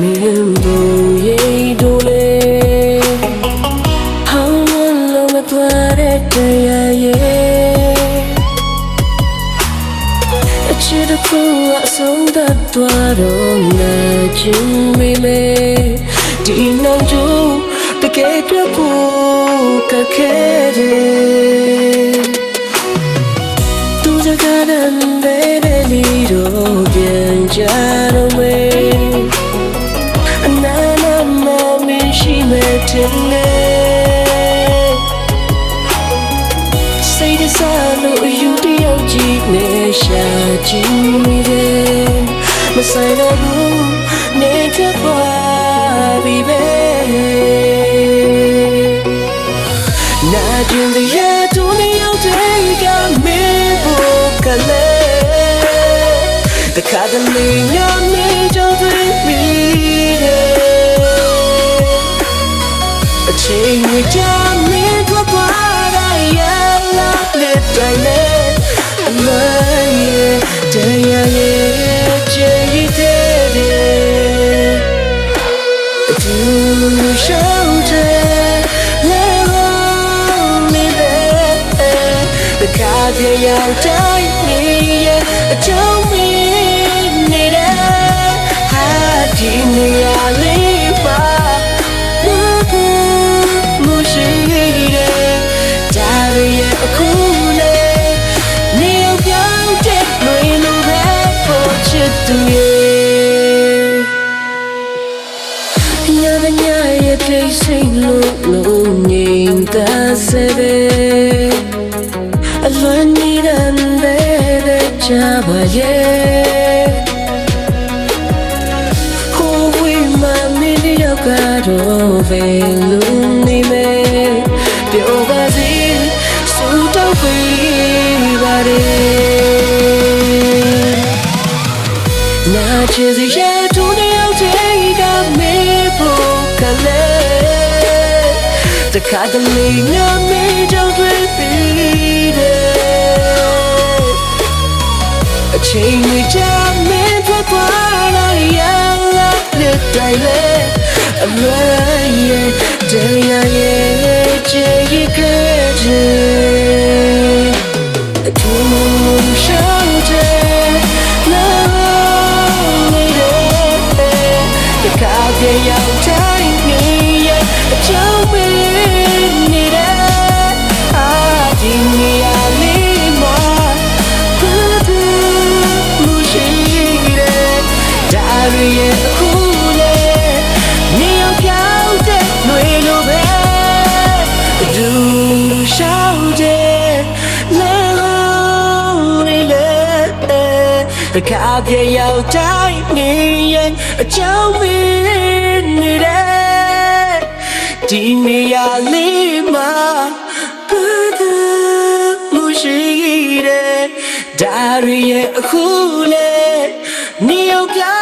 မင်းဘူးရဲ့တို့လေဟောင်းလုံးမသွားတဲ့တရားရဲ့အချစ်တစ်ခုအဆုံးသတ်သွားတော့ငါချင်းမိလေဒီနော မဲ့တင်လေစိတ်တစားလို့အယူတယောက်ကြည့်နေရှာကြည့်မိတယ်မဆိုင်တော့ဘူးနေချပါပြီပဲနာကျင်တဲ့ရတူနေရောက်တဲ့ကမင်းဖို့ကလေးတခါတလေညနေ အချိန်ကြီးကြမင်းတို့ပါရရလာလက်တိုင်းနဲ့အလွန်ရဲ့တရားရဲ့ချေရတဲ့တူရှောင်းတဲ့လေလုံးနေတဲ့တခါတည်းရောက် ပေါ်ချစ်သူရဲ့ညာညာရဲ့ထိတ်ဆိတ်လို့လုံးငိမ်သက်စေပဲအလွန်နေတဲ့တဲ့ချပါရဲ့ကိုဝေးမမင်းရော နာချစ်စီရဲ့တူနေအောင်တဲ့ကမေဖို့ကလေးတခါတလေညမေကြောင့်တွေ့ပြီးတယ်အ ဒါရရဲ့အခုလေနေအောင်ပြောင်းတဲ့ຫນွေလိုပဲဒူရှောင်းတဲ့ love me there တခါပြေရောက်တိုင်းနေရင်အကြောင်းမင်းနေတဲ့ဒီနေရာလေးမှာဘယ်သူမှရှိတဲ့ဒါရရဲ့အခုလေနေရော